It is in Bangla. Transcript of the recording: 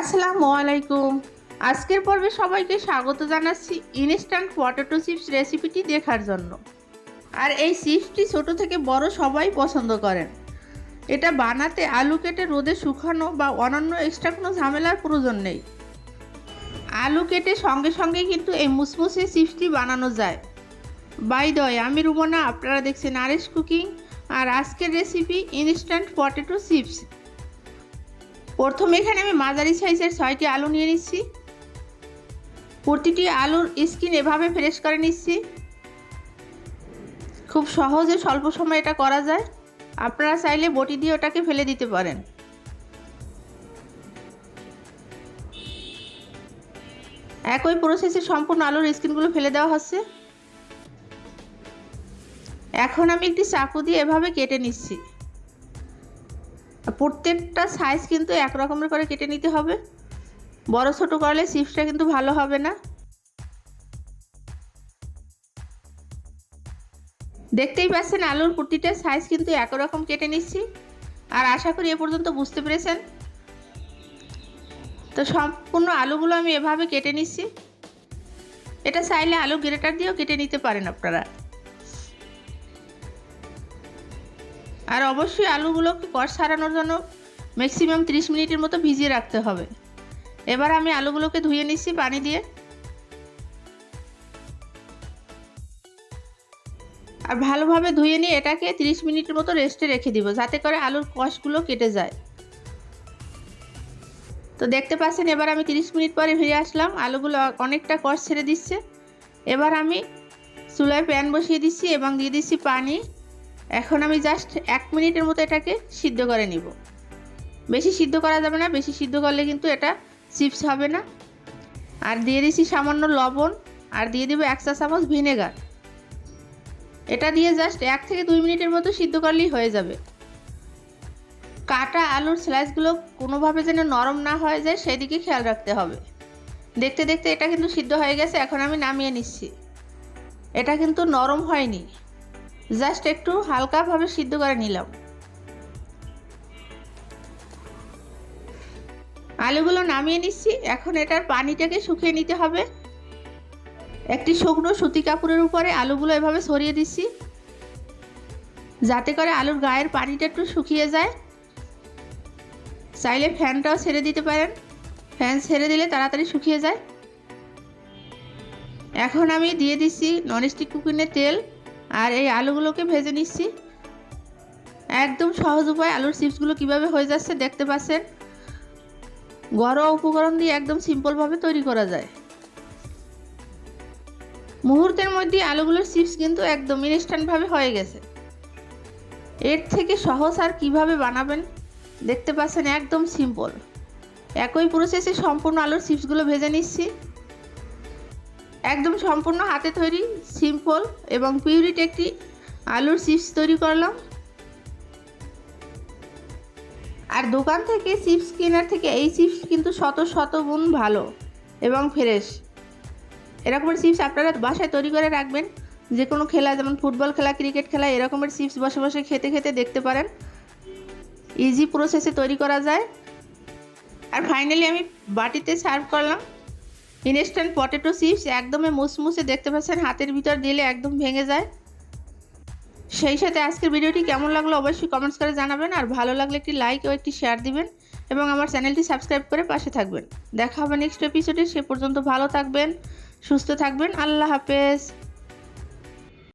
আসসালামু আলাইকুম। আজকের পর্বে সবাইকে স্বাগত জানাচ্ছি ইনস্ট্যান্ট পটেটো চিপস রেসিপিটি দেখার জন্য। আর এই চিপসটি ছোট থেকে বড় সবাই পছন্দ করেন। এটা বানাতে আলু কেটে রোদে শুকানো বা অনন্য এক্সট্রা কোনো ঝামেলার প্রয়োজন নেই। আলু কেটে সঙ্গে সঙ্গে কিন্তু এই মুসমুসে চিপসটি বানানো যায়। বাই দয় আমি রুমনা, আপনারা দেখছেন আরেস কুকিং। আর আজকের রেসিপি ইনস্ট্যান্ট পটেটো চিপস। প্রথমে এখানে আমি মাঝারি সাইজের ছয়টি আলু নিয়ে নিচ্ছি। প্রতিটি আলুর স্কিন এভাবে ফ্রেশ করে নিচ্ছি। খুব সহজে স্বল্প সময় এটা করা যায়। আপনারা চাইলে বটি দিয়ে ওটাকে ফেলে দিতে পারেন। একই প্রসেসে সম্পূর্ণ আলুর স্কিনগুলো ফেলে দেওয়া হচ্ছে। এখন আমি একটি চাকু দিয়ে এভাবে কেটে নিচ্ছি। প্রত্যেকটা সাইজ কিন্তু এক রকমের করে কেটে নিতে হবে। বড় ছোট করলে চিপসটা কিন্তু ভালো হবে না। দেখতেই পাচ্ছেন আলুর প্রতিটা সাইজ কিন্তু একরকম কেটে নিচ্ছি। আর আশা করি এ পর্যন্ত বুঝতে পেরেছেন। তো সম্পূর্ণ আলুগুলো আমি এভাবে কেটে নিচ্ছি। এটা চাইলে আলু গ্রেটার দিয়েও কেটে নিতে পারেন আপনারা। আর অবশ্যই আলুগুলোকে কষ সারানোর জন্য ম্যাক্সিমাম 30 মিনিটের মতো ভিজিয়ে রাখতে হবে। এবার আমি আলুগুলোকে ধুয়ে নিচ্ছি পানি দিয়ে। আর ভালোভাবে ধুয়ে নিয়ে এটাকে 30 মিনিটের মতো রেস্টে রেখে দিব, যাতে করে আলুর কষগুলো কেটে যায়। তো দেখতে পাচ্ছেন, এবার আমি 30 মিনিট পরে ফিরে আসলাম। আলুগুলো অনেকটা কষ ছেড়ে দিচ্ছে। এবার আমি চুলায় প্যান বসিয়ে দিচ্ছি এবং দিয়ে দিচ্ছি পানি। এখন আমি জাস্ট এক মিনিটের মতো এটাকে সিদ্ধ করে নিব। বেশি সিদ্ধ করা যাবে না, বেশি সিদ্ধ করলে কিন্তু এটা চিপস হবে না। আর দিয়ে দিচ্ছি সামান্য লবণ, আর দিয়ে দেবো এক চা চামচ ভিনেগার। এটা দিয়ে জাস্ট এক থেকে দুই মিনিটের মতো সিদ্ধ করলেই হয়ে যাবে। কাটা আলুর স্লাইসগুলো কোনোভাবে যেন নরম না হয়ে যায়, সেদিকে খেয়াল রাখতে হবে। দেখতে দেখতে এটা কিন্তু সিদ্ধ হয়ে গেছে, এখন আমি নামিয়ে নিচ্ছি। এটা কিন্তু নরম হয়নি। জাস্ট একটু হালকাভাবে সিদ্ধ করে নিলাম। আলুগুলো নামিয়ে নিচ্ছি। এখন এটার পানিটাকে শুকিয়ে নিতে হবে। একটি শুকনো সুতি কাপড়ের উপরে আলুগুলো এভাবে সরিয়ে দিচ্ছি। যাতে করে আলুর গায়ের পানিটা একটু শুকিয়ে যায়। চাইলে ফ্যানটাও ছেড়ে দিতে পারেন। ফ্যান ছেড়ে দিলে তাড়াতাড়ি শুকিয়ে যায়। এখন আমি দিয়ে দিচ্ছি ননস্টিক কুকিংয়ের তেল। আর এই আলুগুলোকে ভেজে নিচ্ছি। একদম সহজ উপায়, আলুর চিপসগুলো কীভাবে হয়ে যাচ্ছে দেখতে পাচ্ছেন? ঘরোয়া উপকরণ দিয়ে একদম সিম্পলভাবে তৈরি করা যায়। মুহূর্তের মধ্যে আলুগুলোর চিপস কিন্তু একদম ইনস্ট্যান্টভাবে হয়ে গেছে। এর থেকে সহজ আর কীভাবে বানাবেন দেখতে পাচ্ছেন একদম সিম্পল একই প্রসেসে সম্পূর্ণ আলুর চিপসগুলো ভেজে নিচ্ছি। একদম সম্পূর্ণ হাতে তৈরি সিম্পল এবং পিউরিট একটি আলুর চিপস তৈরি করলাম। আর দোকান থেকে চিপস কেনার থেকে এই চিপস কিন্তু শত শত গুণ ভালো এবং ফ্রেশ এরকমের চিপস আপনারা বাসায় তৈরি করে রাখবেন যে কোনো খেলা, যেমন ফুটবল খেলা ক্রিকেট খেলা, এরকমের চিপস বসে বসে খেতে খেতে দেখতে পারেন। ইজি প্রসেসে তৈরি করা যায়। আর ফাইনালি আমি বাটিতে সার্ভ করলাম। ইনস্ট্যান্ট পটেটো চিপস একদমই মুসমুসে দেখতে পাচ্ছেন, হাতের ভিতর দিলে একদম ভেঙে যায়। সেই সাথে আজকের ভিডিওটি কেমন লাগল অবশ্যই কমেন্টস করে জানাবেন, আর ভালো লাগলে একটি লাইক ও একটি শেয়ার দিবেন, এবং আমার চ্যানেলটি সাবস্ক্রাইব করে পাশে থাকবেন। দেখা হবে নেক্সট এপিসোডে সে পর্যন্ত ভালো থাকবেন, সুস্থ থাকবেন, আল্লাহ হাফেজ।